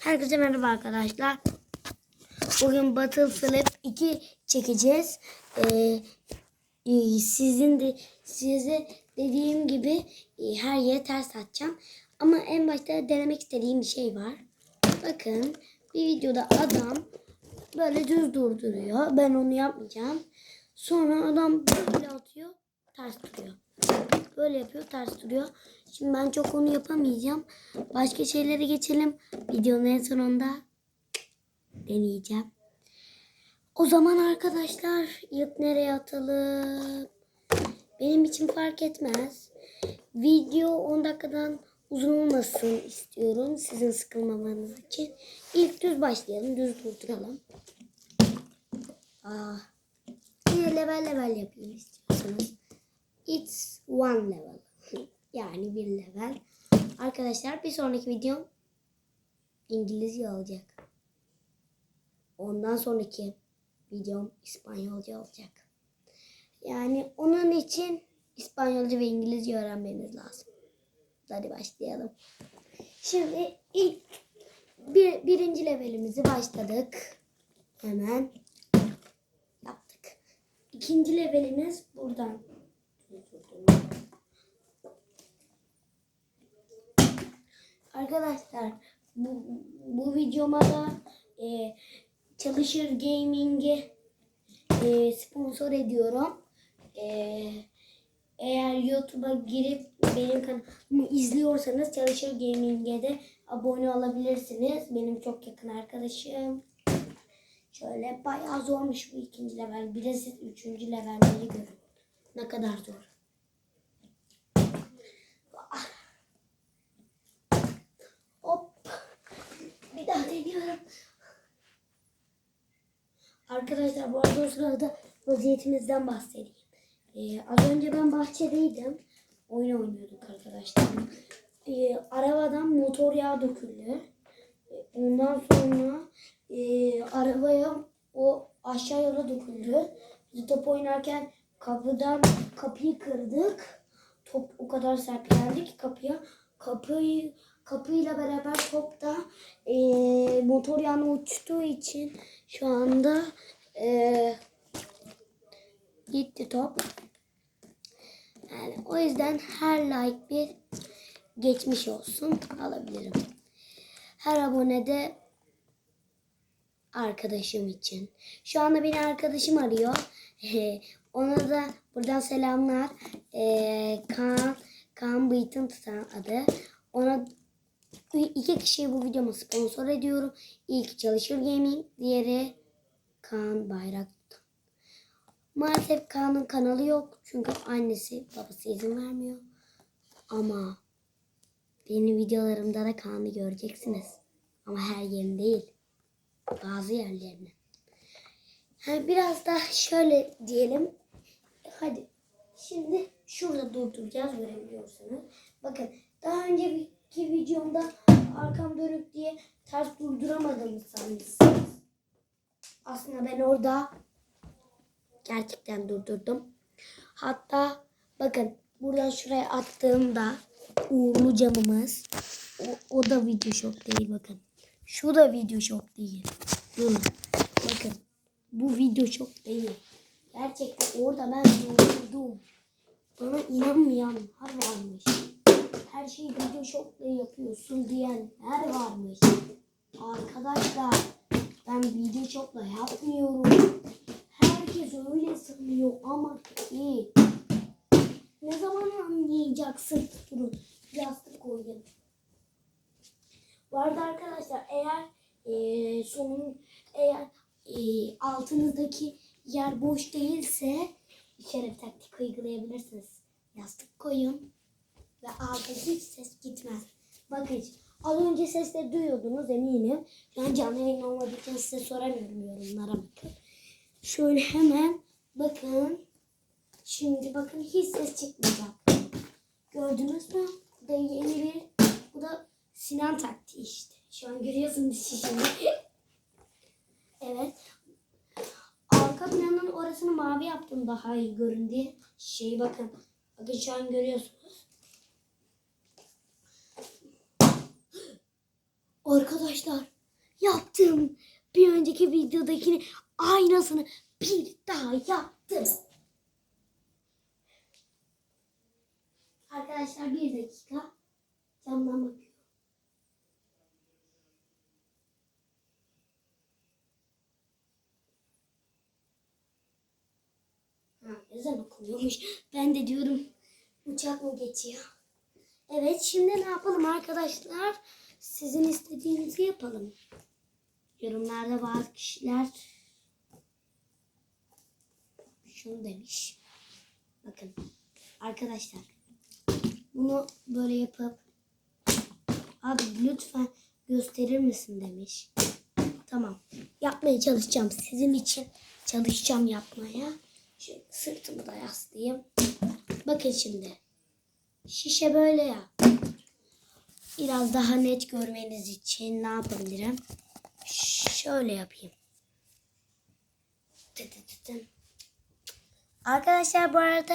Herkese merhaba arkadaşlar. Bugün Battlefield 2 çekeceğiz. Ee, e, sizin de size dediğim gibi e, her yere ters atacağım. Ama en başta denemek istediğim bir şey var. Bakın bir videoda adam böyle düz durduruyor. Ben onu yapmayacağım. Sonra adam böyle atıyor, ters duruyor. Böyle yapıyor, ters duruyor. Şimdi ben çok onu yapamayacağım. Başka şeylere geçelim. Videonun en sonunda deneyeceğim. O zaman arkadaşlar ilk nereye atalım? Benim için fark etmez. Video 10 dakikadan uzun olmasın istiyorum. Sizin sıkılmamanız için. İlk düz başlayalım. Düz durduralım. Aa, yine level level yapayım istiyorsanız. It's one level. Yani bir level. Arkadaşlar bir sonraki videom İngilizce olacak. Ondan sonraki videom İspanyolca olacak. Yani onun için İspanyolca ve İngilizce öğrenmeniz lazım. Hadi başlayalım. Şimdi ilk bir, birinci levelimizi başladık. Hemen yaptık. İkinci levelimiz buradan. Arkadaşlar bu, bu videoma da e, Çalışır Gaming'i e, sponsor ediyorum. E, eğer YouTube'a girip benim kanalımı izliyorsanız Çalışır Gaming'e de abone olabilirsiniz. Benim çok yakın arkadaşım. Şöyle bayağı zormuş bu ikinci level. Bir de siz üçüncü levelleri görün. Ne kadar zor. Hop. Bir daha deniyorum. Arkadaşlar bu arada o sırada vaziyetimizden bahsedeyim. Ee, az önce ben bahçedeydim. Oyun oynuyorduk arkadaşlar. Ee, arabadan motor yağı döküldü. Ee, Ondan sonra e, arabaya o aşağı yola döküldü. Biz top oynarken kapıdan kapıyı kırdık. Top o kadar sert geldi ki kapıya. Kapıyı kapıyla beraber top da e, motor yağına uçtuğu için şu anda e, gitti top. Yani o yüzden her like bir geçmiş olsun alabilirim. Her abone de arkadaşım için. Şu anda beni arkadaşım arıyor. Ona da buradan selamlar. Ee, Kaan, Kaan Bıyık'ın tutan adı. Ona iki kişiyi bu videoma sponsor ediyorum. İlk Çalışır Gaming, diğeri Kaan Bayrak. Maalesef Kaan'ın kanalı yok. Çünkü annesi babası izin vermiyor. Ama benim videolarımda da Kaan'ı göreceksiniz. Ama her yerin değil. Bazı yerlerini. Ha, biraz da şöyle diyelim. Hadi. Şimdi şurada durduracağız görebiliyorsanız. Bakın daha önceki videomda arkam dönük diye ters durduramadım sanmışsınız. Aslında ben orada gerçekten durdurdum. Hatta bakın buradan şuraya attığımda uğurlu camımız o, o da video şok değil bakın. Şu da video şok değil. Durun. Bakın. Bu video şok değil. Gerçekten orada ben durdurdum. Bana inanmayanlar varmış. Her şeyi video şokla yapıyorsun diyenler varmış. Arkadaşlar ben video şokla yapmıyorum. Herkes öyle sanıyor ama ki. Ne zaman anlayacaksın? Durun. Yastık koydum. Bu arada arkadaşlar eğer e, sonun eğer e, altınızdaki yer boş değilse bir taktik uygulayabilirsiniz. Yastık koyun ve hiç ses gitmez. Bakın az önce sesleri duyuyordunuz eminim. Şu an canlı yayın olmadığı için size soramıyorum yorumlara bakın. Şöyle hemen bakın. Şimdi bakın hiç ses çıkmayacak. Gördünüz mü? Bu da yeni bir bu da Sinan taktiği işte. Şu an görüyorsunuz şişini. evet. Arka planın orasını mavi yaptım daha iyi görün diye. Şey bakın. Bakın şu an görüyorsunuz. Arkadaşlar yaptım. Bir önceki videodakini aynısını bir daha yaptım. Arkadaşlar bir dakika. Camdan bakıyorum. Ha, ezan okunuyormuş. Ben de diyorum uçak mı geçiyor? Evet şimdi ne yapalım arkadaşlar? Sizin istediğinizi yapalım. Yorumlarda bazı kişiler şunu demiş. Bakın arkadaşlar bunu böyle yapıp abi lütfen gösterir misin demiş. Tamam. Yapmaya çalışacağım. Sizin için çalışacağım yapmaya. Şöyle sırtımı da yaslayayım. Bakın şimdi. Şişe böyle ya. Biraz daha net görmeniz için ne yapabilirim? Şöyle yapayım. Arkadaşlar bu arada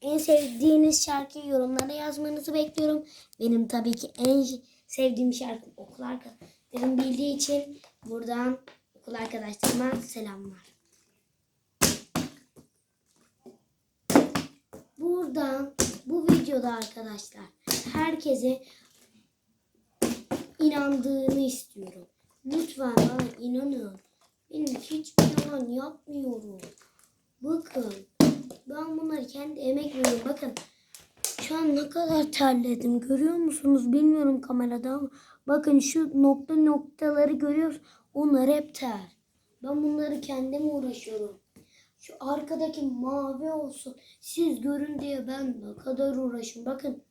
en sevdiğiniz şarkıyı yorumlara yazmanızı bekliyorum. Benim tabii ki en sevdiğim şarkı okul arkadaşlarım bildiği için buradan okul arkadaşlarıma selamlar. Buradan bu videoda arkadaşlar herkese inandığını istiyorum. Lütfen bana inanın. Benim hiçbir yalan yapmıyorum. Bakın ben bunları kendi emek veriyorum. Bakın şu an ne kadar terledim. Görüyor musunuz? Bilmiyorum kamerada ama bakın şu nokta noktaları görüyoruz. Onlar hep ter. Ben bunları kendim uğraşıyorum. Şu arkadaki mavi olsun. Siz görün diye ben ne kadar uğraşıyorum. Bakın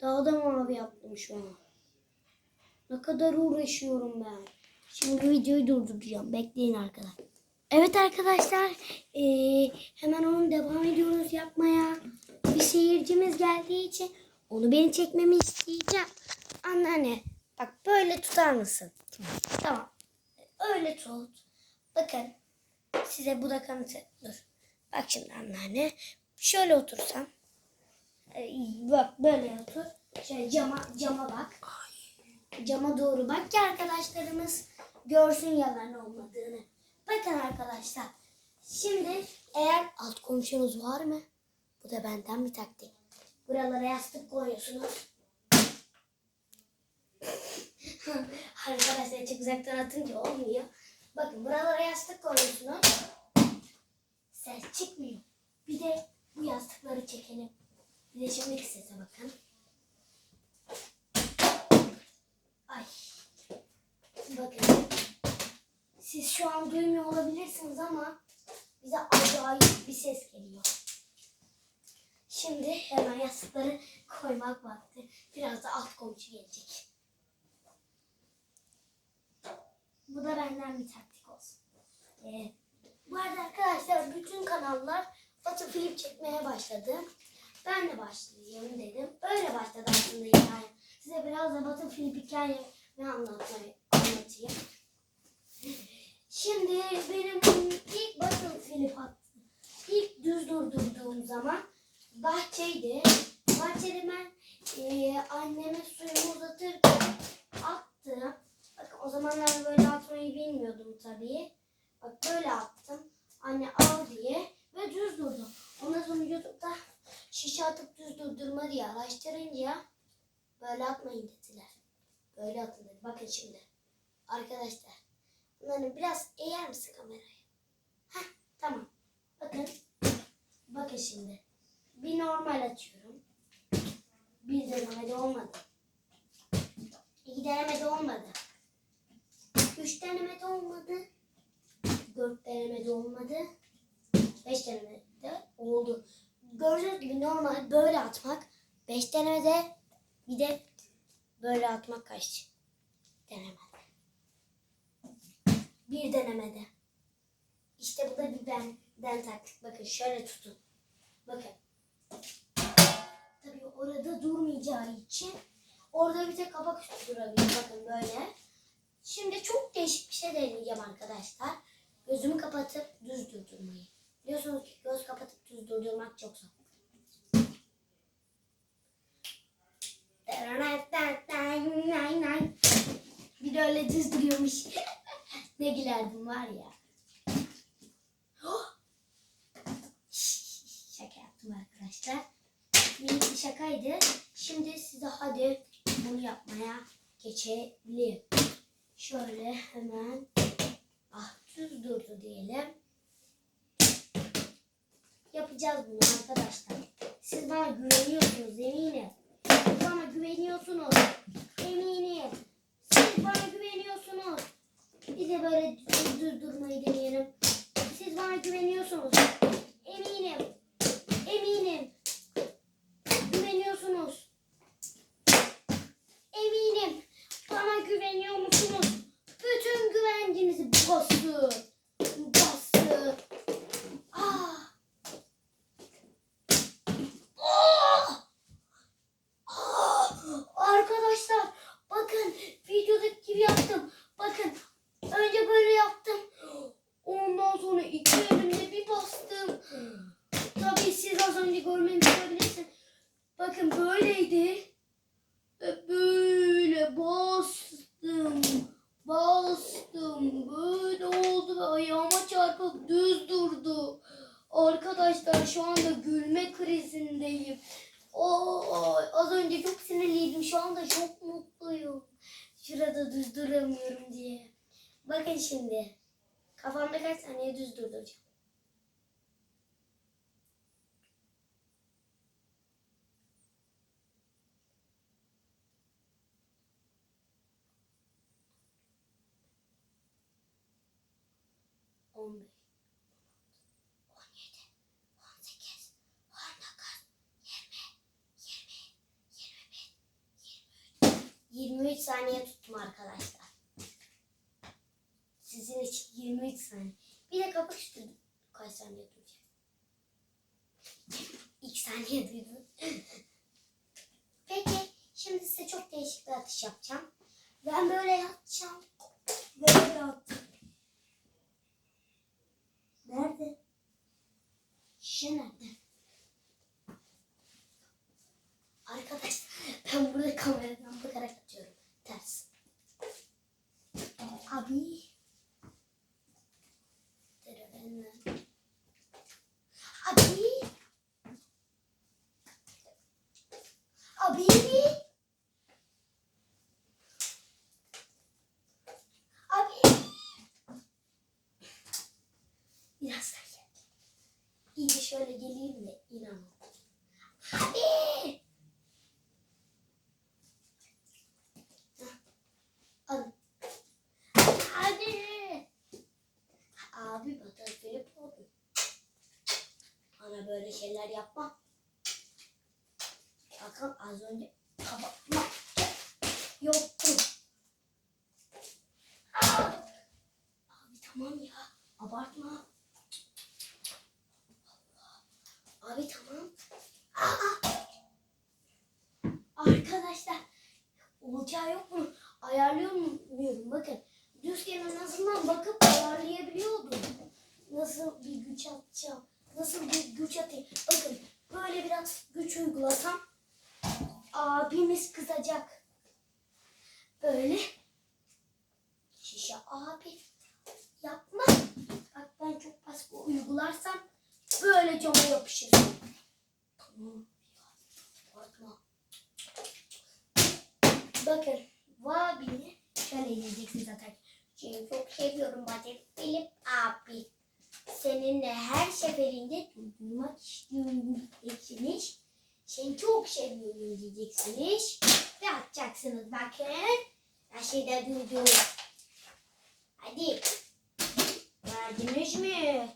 daha da mavi yaptım şu an. Ne kadar uğraşıyorum ben. Şimdi videoyu durduracağım. Bekleyin arkadaşlar. Evet arkadaşlar. eee, hemen onu devam ediyoruz yapmaya. Bir seyircimiz geldiği için onu beni çekmemi isteyeceğim. Anneanne bak böyle tutar mısın? Tamam. Öyle tut. Bakın size bu da kanıtı. Dur. Bak şimdi anneanne. Şöyle otursam. Ee, Bak böyle otur. Şöyle cama, cama bak. Cama doğru bak ki arkadaşlarımız görsün yalan olmadığını. Bakın arkadaşlar. Şimdi eğer alt komşunuz var mı? Bu da benden bir taktik. Buralara yastık koyuyorsunuz. arkadaşlar çok uzaktan atınca olmuyor. Bakın buralara yastık koyuyorsunuz. Ses çıkmıyor. Bir de bu yastıkları çekelim. Bir de şimdiki sese bakın. Ay. Bakın. Siz şu an duymuyor olabilirsiniz ama bize acayip bir ses geliyor. Şimdi hemen yastıkları koymak vakti. Biraz da alt komşu gelecek. Bu da benden bir taktik olsun. Ee, bu arada arkadaşlar bütün kanallar Batı film çekmeye başladı. Ben de başlayayım dedim. Öyle başladı aslında hikaye. Size biraz da film hikayemi anlatmayı anlatayım. Şimdi benim ilk attım. İlk düz durdurduğum zaman bahçeydi. Bahçede ben e, anneme suyumu uzatırken attım. Bakın o zamanlar böyle atmayı bilmiyordum tabii. Bak böyle attım. Anne al diye ve düz durdum. Ondan sonra YouTube'da şişe atıp düz durdurma diye araştırınca böyle atmayın dediler. Böyle atın dedi. Bakın şimdi. Arkadaşlar. Bunları biraz eğer misin kamerayı? Heh tamam. Bakın. Bakın şimdi. Bir normal açıyorum. Bir denemede olmadı. İki denemede olmadı. Üç denemede olmadı. Dört denemede olmadı. Beş denemede oldu. Gördüğünüz gibi normal böyle atmak. Beş denemede bir de böyle atmak kaç denemede. Bir denemede. İşte bu da bir benden taktik. Bakın şöyle tutun. Bakın. Tabii orada durmayacağı için orada bir tek kabak üstü durabilir. Bakın böyle. Şimdi çok değişik bir şey deneyeceğim arkadaşlar. Gözümü kapatıp düz durdurmayı. Biliyorsunuz ki göz kapatıp düz durdurmak çok zor. Bir de öyle düz duruyormuş. ne gülerdim var ya. Şaka yaptım arkadaşlar. Minik bir şakaydı. Şimdi size hadi bunu yapmaya geçelim. Şöyle hemen ah düz durdu diyelim. Yapacağız bunu arkadaşlar. Siz bana güveniyorsunuz eminim. Güveniyorsunuz. Eminim. Siz bana güveniyorsunuz. Bize böyle düz düz durmayı deneyelim. Siz bana güveniyorsunuz. Eminim. Eminim. Güveniyorsunuz. Eminim. Bana güveniyor musunuz? Bütün güvencinizi basın. Basın. Ah. Ah. Ah. Arkadaşlar bakın videodaki gibi yaptım. Bakın önce böyle yaptım. Ondan sonra iki elimle bir bastım. Tabii siz az önce görmemiş olabilirsiniz. Bakın böyleydi. Ve böyle bastım. Bastım. Böyle oldu ve ayağıma durdu. Arkadaşlar şu anda gülme krizindeyim. Oo, az önce çok sinirliydim. Şu anda çok mutluyum. Şurada düz duramıyorum diye. Bakın şimdi. Kafamda kaç saniye düz durduracağım. On beş, 23 saniye tuttum arkadaşlar. Sizin için 23 saniye. Bir de kapak üstü kaç saniye tutacak? İlk saniye duydum. Peki şimdi size çok değişik bir atış yapacağım. Ben böyle yapacağım. Böyle yaptım. Nerede? Şişe nerede? Arkadaşlar ben burada kameradan bakarak atıyorum. Ters. Abi. Abi. Şeyler yapma. Böyle cama yapışır. Bakın bu abini şöyle yiyeceksiniz zaten. Çünkü çok seviyorum Batık Filip abi. Seninle her seferinde duymak istiyorum diyeceksiniz. Seni çok seviyorum diyeceksiniz. Ve atacaksınız bakın. Her şeyde duydum. Hadi. Gördünüz mü?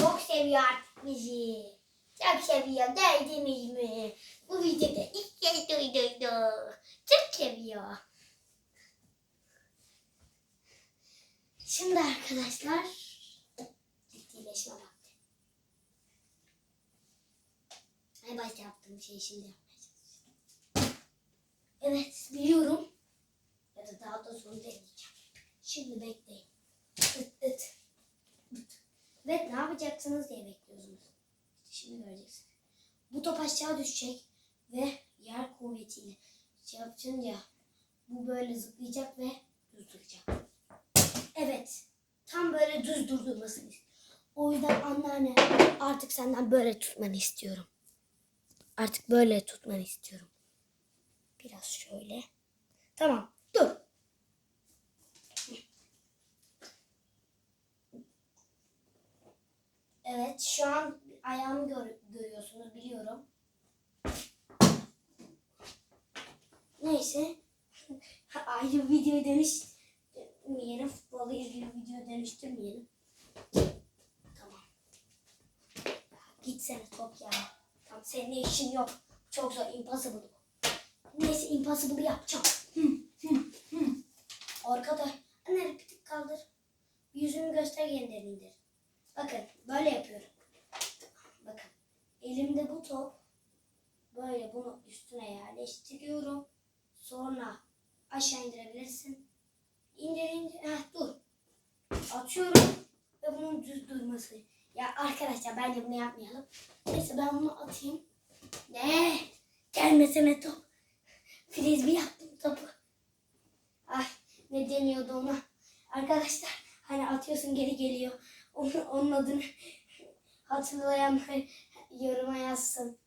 Çok seviyor artık bizi. Çok seviyor gördünüz mü? Bu videoda ilk kez duyduk. Çok seviyor. Şimdi arkadaşlar ciddileşme vakti. En başta yaptığım şeyi şimdi yapmaya. Evet biliyorum. Ya da daha da sonra deneyeceğim. Şimdi bekleyin.It ıt.It. Ve ne yapacaksınız diye bekliyorsunuz. İşte şimdi göreceksiniz. Bu top aşağı düşecek ve yer kuvvetiyle şey bu böyle zıplayacak ve düz duracak. Evet. Tam böyle düz durdurmasını. O yüzden anneanne artık senden böyle tutmanı istiyorum. Artık böyle tutmanı istiyorum. Biraz şöyle. Tamam. Dur. Evet, şu an ayağımı gör- görüyorsunuz biliyorum. Neyse. Ayrı video dönüştürmeyelim. Futbolla ilgili video dönüştürmeyelim. Tamam. Gitsene top ya. Tamam seninle işin yok. Çok zor. Impossible. Neyse impossible yapacağım. Hı, hı, hı. Arkadaş. Anne repetik kaldır. Yüzünü göster yeniden indir. Bakın böyle yapıyorum. Bakın. Elimde bu top. Böyle bunu üstüne yerleştiriyorum. Sonra aşağı indirebilirsin. İndir indir. Heh, dur. Atıyorum ve bunun düz durması. Ya arkadaşlar bence bunu yapmayalım. Neyse ben bunu atayım. Ne? Gelmesene top. Frisbee yaptım topu. Ay ne deniyordu ona? Arkadaşlar hani atıyorsun geri geliyor. Onun, onun adını hatırlayanlar yoruma yazsın.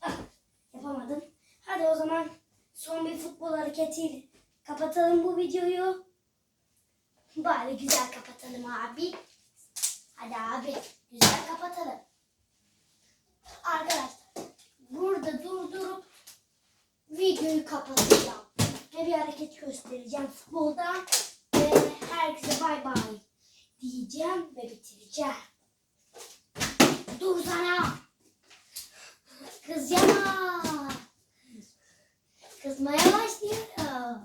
Ah, Yapamadım. Hadi o zaman son bir futbol hareketiyle kapatalım bu videoyu. Bari güzel kapatalım abi. Hadi abi güzel kapatalım. Arkadaşlar burada durdurup videoyu kapatacağım. Ve bir hareket göstereceğim futbolda. Ve herkese bay bay diyeceğim ve bitireceğim. Dur sana. Kız yana. Kızmaya başlıyorum.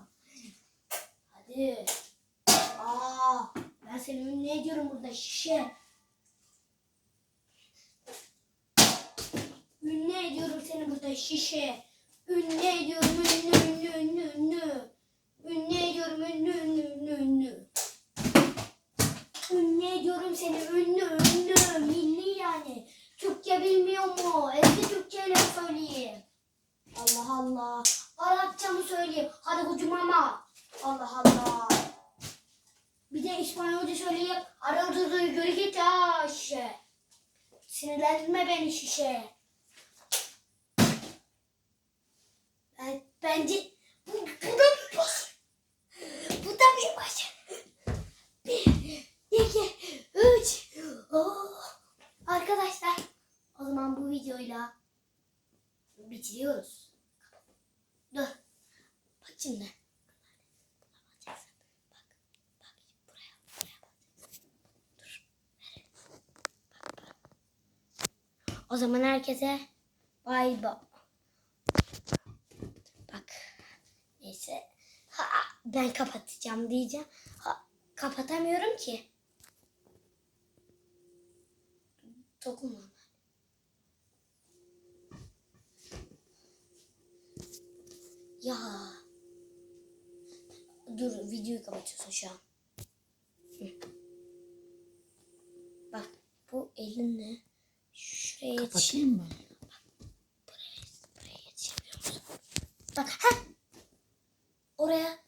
Hadi. Aa, ben seni ünlü ediyorum burada şişe. Ünlü ediyorum seni burada şişe. Ünlü ediyorum ünlü ünlü ünlü ünlü. Ünlü ediyorum ünlü ünlü ünlü ünlü. Ediyorum seni ünlü ünlü. Milli yani. Türkçe bilmiyor mu? Eski Türkçeyle söyleyeyim. Allah Allah. Arapça mı söyleyeyim? Hadi kucum ama. Allah Allah. Bir de İspanyolca söyleyeyim. Aradığı göre git ha şişe. Sinirlendirme beni şişe. Ben, bence bu, bu da bir baş. Bu da bir baş. Bir, iki, üç. Oh. Arkadaşlar o zaman bu videoyla bitiriyoruz. Dur. Bak şimdi. O zaman herkese bay bay. Bak. Neyse. Ha, ben kapatacağım diyeceğim. Ha, kapatamıyorum ki. Dokunma. Ya. Dur videoyu kapatıyorsun şu an. Hı. Bak bu elinle şuraya. Kapatayım mı? Buraya yetişemiyor musun? Bak ha. Oraya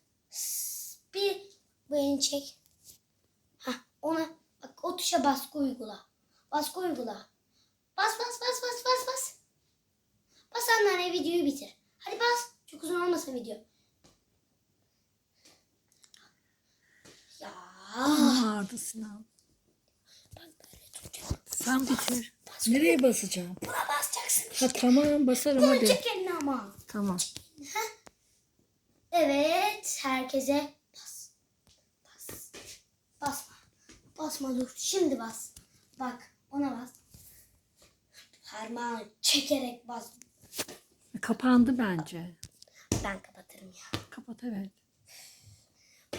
bir bu elini çek. Ha ona bak o tuşa baskı uygula. Baskı uygula. Bas bas bas bas bas bas. Bas anneanne videoyu bitir. Hadi bas. Çok uzun olmasın video. Ya. Ağrıdı Sinan. Bak böyle tutacağım. Sen bitir. Nereye basacağım? Buna basacaksın. Ha tamam basarım Bunu hadi. çek elini ama. Tamam. Evet, herkese bas. Bas. Basma. Basma dur. Şimdi bas. Bak, ona bas. Parmağını çekerek bas. Kapandı bence. Ben kapatırım ya. Kapat evet.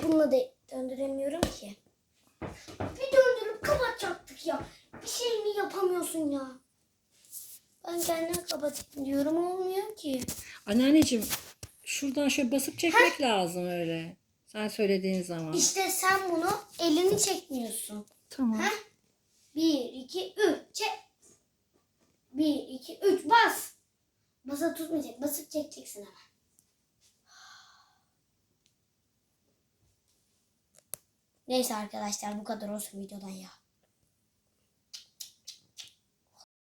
Bununla da döndüremiyorum ki. Bir döndürüp kapatacaktık ya. Bir şey mi yapamıyorsun ya? Ben kendim kapatayım diyorum olmuyor ki. Anneanneciğim şuradan şöyle basıp çekmek lazım öyle. Sen söylediğin zaman. İşte sen bunu elini çekmiyorsun. Tamam. Ha? Bir, iki, üç. Çek. Bir, iki, üç. Bas. Basa tutmayacak. Basıp çekeceksin hemen. Neyse arkadaşlar bu kadar olsun videodan ya.